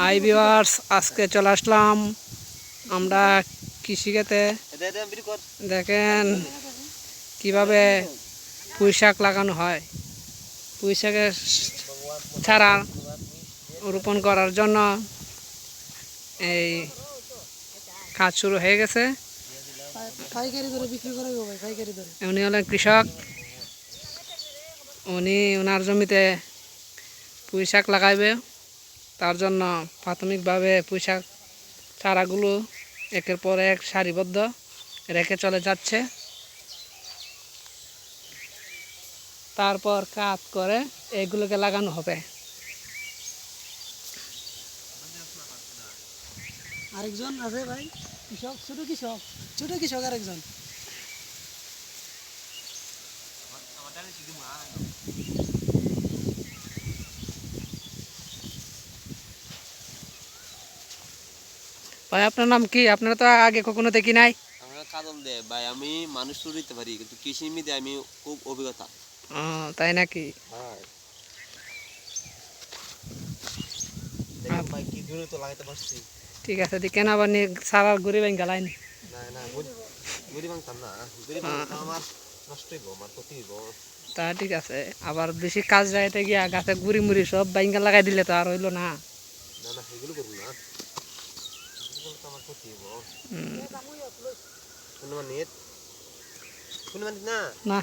Hi viewers আজকে চলে আসলাম আমরা কৃষিখাতে। দেখেন কীভাবে পুঁই শাক লাগানো হয়। পুঁই শাকের চারা রোপণ করার জন্য এই কাজ শুরু হয়ে গেছে। উনি হলেন কৃষক। উনি ওনার জমিতে পুঁই শাক লাগাইবে। তার জন্য প্রাথমিকভাবে পুঁই শাক চারাগুলো একের পর এক সারিবদ্ধ রেখে চলে যাচ্ছে। তারপর কাজ করে এগুলোকে লাগানো হবে। আরেকজন আছে ভাই? কৃষক? ছোট কৃষক? ছোট কৃষক আরেকজন? ভাই আপনার নাম কি? আপনারা তো আগে কখনো দেখি নাই। আমরা কাজল দে ভাই আমি মানুষ দিতে পারি কিন্তু কৃষি মিদে আমি খুব অভিজ্ঞতা। তাই নাকি? হ্যাঁ দেখুন ভাই কি দূরে তো লাগাইতে পারছি। ঠিক আছে দি কেন আবার নিয়ে সারা ঘুরে বাইন গালাইন না তা ঠিক আছে আবার বেশি কাজ যাইতে গিয়া গাছে গুড়ি মুড়ি সব বাইঙ্গা লাগাই দিলে তো আর হইল না। না না সেগুলো করব না। তো আমার ক্ষতি নেট কোনো না। না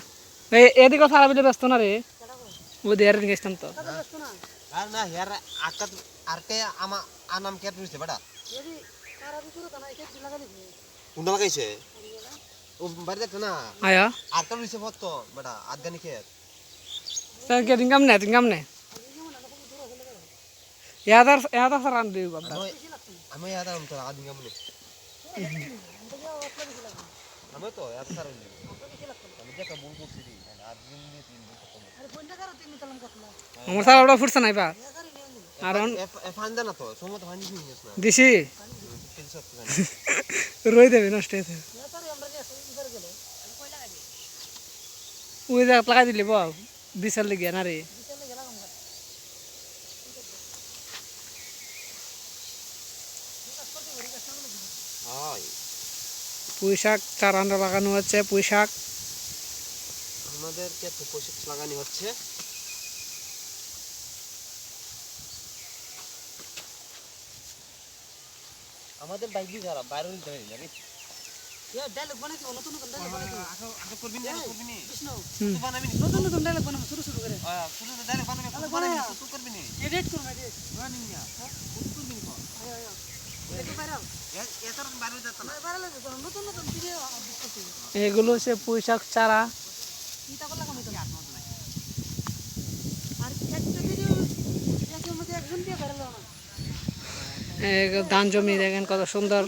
এই এদিকে সারা বিলে ব্যস্ত না রে। ও দিয়ে গেছিলাম তো। আর না হেয়ার আকাত আরকে আমা আনাম কেট রইছে বেটা কোনটা লাগাইছে ও বাড়িতে একটা না আয়া। আরকা রইছে ফত বেটা আদগানি খেত তার কে দিঙ্গাম নে দিঙ্গাম নে। ইয়াদার ইয়াদার সারান বাবা কাবুল করছি দি আদিন নিয়ে তিন বছর আমার সারা ওটা ফুটছে আর ফান্দা না তো সময় ফান্দি নিস না দিছি রই দেবে নষ্ট হয়ে যাবে ওই জায়গা লাগাই দিলে বল বিশাল লেগে না রে পুঁই শাক লাগানো হচ্ছে পুঁই শাক আমাদের ক্ষেত্রে পোশাক লাগানি হচ্ছে। আমাদের বাইক দিয়ে যারা বাইরে নিতে পারি নতুন ডায়লগ বানাইছো আগে করবি না করবি না। বিষ্ণু তুই বানাবি না নতুন নতুন ডায়লগ বানাবো শুরু শুরু করে। আ শুরু না ডাইরেক্ট বানাবি আরে বানাবি বানায়া। তুই করবি না। এডিট এডিট করবি এগুলো সে পুঁই শাক চারা ধান জমি দেখেন কত সুন্দর।